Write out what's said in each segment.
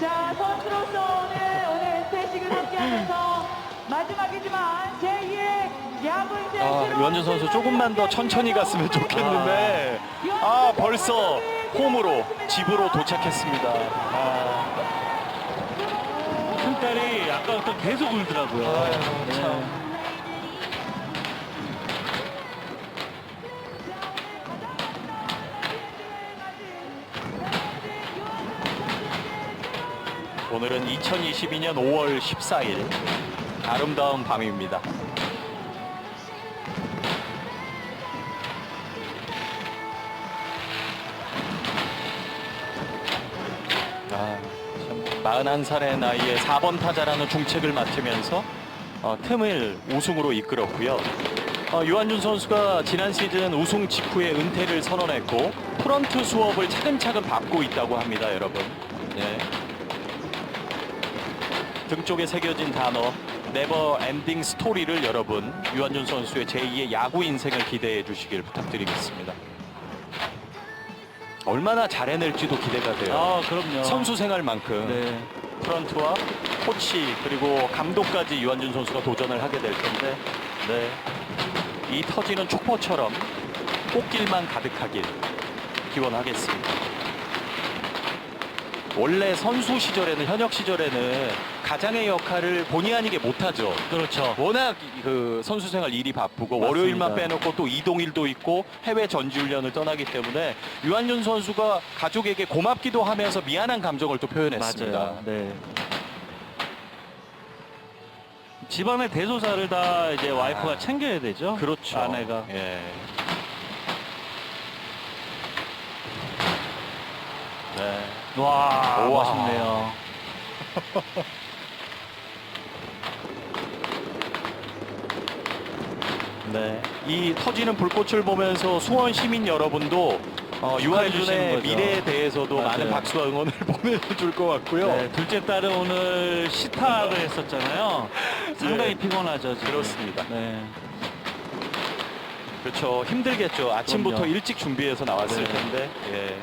자, 선수로서 오늘, 오늘 스테이식을 함께하면서 마지막이지만 제2의 야구 인생 아, 유한준 선수 조금만 더 천천히 갔으면 좋겠는데 아 벌써 홈으로 집으로 도착했습니다. 아, 큰 딸이 아까부터 계속 울더라고요. 아유, 네. 참. 오늘은 2022년 5월 14일 아름다운 밤입니다. 아, 참 41살의 나이에 4번 타자라는 중책을 맡으면서 어, 틈을 우승으로 이끌었고요. 어, 유한준 선수가 지난 시즌 우승 직후에 은퇴를 선언했고 프런트 수업을 차근차근 밟고 있다고 합니다, 여러분. 네. 등 쪽에 새겨진 단어 네버 엔딩 스토리를 여러분 유한준 선수의 제2의 야구 인생을 기대해 주시길 부탁드리겠습니다. 얼마나 잘해낼지도 기대가 돼요. 아, 그럼요. 선수 생활만큼 네. 프런트와 코치 그리고 감독까지 유한준 선수가 도전을 하게 될 텐데 네. 이 터지는 촉포처럼 꽃길만 가득하길 기원하겠습니다. 원래 선수 시절에는 현역 시절에는 가장의 역할을 본의 아니게 못하죠. 그렇죠. 워낙 그 선수 생활 일이 바쁘고 맞습니다. 월요일만 빼놓고 또 이동일도 있고 해외 전지 훈련을 떠나기 때문에 유한준 선수가 가족에게 고맙기도 하면서 미안한 감정을 또 표현했습니다. 맞아요. 네. 집안의 대소사를 다 이제 와이프가 아, 챙겨야 되죠. 그렇죠. 아내가. 예. 네. 와, 우와. 멋있네요. 네. 이 터지는 불꽃을 보면서 수원 시민 여러분도 어, 유한준의 거죠. 미래에 대해서도 맞아요. 많은 박수와 응원을 보내줄 것 같고요. 네, 둘째 딸은 오늘 시타를 했었잖아요. 상당히 네. 피곤하죠. 지금. 그렇습니다. 네. 그렇죠. 힘들겠죠. 아침부터 그럼요. 일찍 준비해서 나왔을 네. 텐데. 예.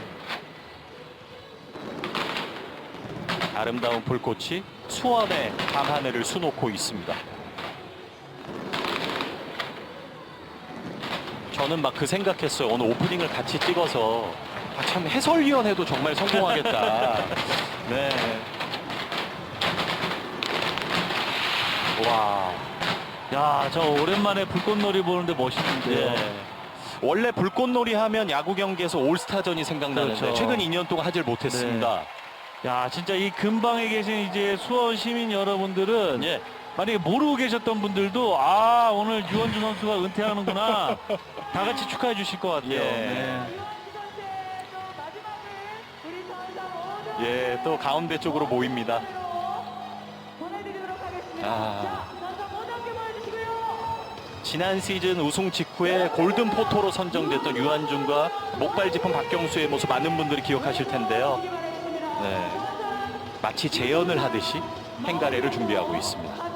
아름다운 불꽃이 수원의 밤하늘을 수놓고 있습니다. 저는 막 그 생각했어요. 오늘 오프닝을 같이 찍어서 아, 참 해설위원회도 정말 성공하겠다. 네. 와. 야, 저 오랜만에 불꽃놀이 보는데 멋있는데요. 예. 원래 불꽃놀이 하면 야구 경기에서 올스타전이 생각나는데 그렇죠. 최근 2년 동안 하질 못했습니다. 야, 진짜 이 근방에 계신 이제 수원 시민 여러분들은 예. 만약에 모르고 계셨던 분들도 아 오늘 유원준 선수가 은퇴하는구나 다 같이 축하해 주실 것 같아요. 예. 네. 예, 또 가운데 쪽으로 모입니다. 보내드리도록 하겠습니다. 아. 지난 시즌 우승 직후에 골든 포토로 선정됐던 유한준과 목발 짚은 박경수의 모습 많은 분들이 기억하실 텐데요. 네. 마치 재연을 하듯이 행가래를 준비하고 있습니다.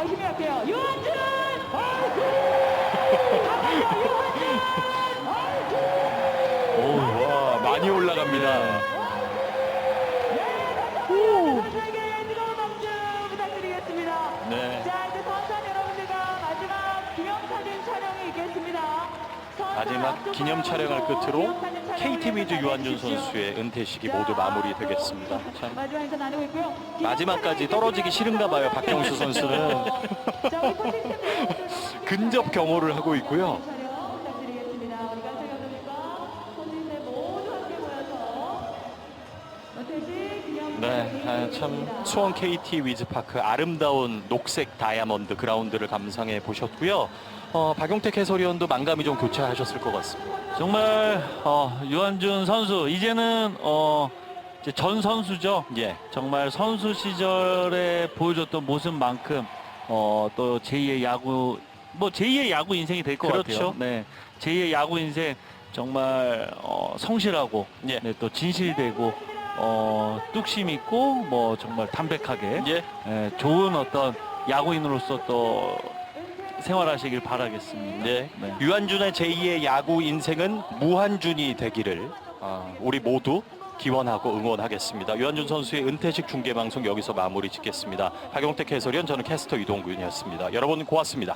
아, 힘이 약해요. 유한준 화이팅! 한번더 유한준 화이팅! 오, 와, 많이 올라갑니다. 선수에게 뜨거운 박수 부탁드리겠습니다. 네. 자, 이제 선수한 여러분들과 마지막 기념 사진 촬영이 있겠습니다. 마지막 기념 촬영을 끝으로 KT 위즈 유한준. 선수의 은퇴식이 자, 모두 마무리되겠습니다. 참 마지막까지 떨어지기. 싫은가 봐요, 박경수 선수는. 근접 경호를 하고 있고요. 네, 아, 참 수원 KT 위즈파크 아름다운 녹색 다이아몬드 그라운드를 감상해 보셨고요. 어, 박용택 해설위원도 만감이 좀 교차하셨을 것 같습니다. 정말 어, 유한준 선수 이제는 어, 이제 전 선수죠. 예, 정말 선수 시절에 보여줬던 모습만큼 어, 또 제2의 야구 뭐 제2의 야구 인생이 될 것 그렇죠. 같아요. 네, 제2의 야구 인생 정말 어, 성실하고 예. 네, 또 진실되고 어, 뚝심 있고 뭐 정말 담백하게 예. 예, 좋은 어떤 야구인으로서 또 생활하시길 바라겠습니다. 네. 네. 유한준의 제2의 야구 인생은 무한준이 되기를 아, 우리 모두 기원하고 응원하겠습니다. 유한준 선수의 은퇴식 중계 방송 여기서 마무리 짓겠습니다. 박용택 해설위원 저는 캐스터 이동균이었습니다. 여러분 고맙습니다.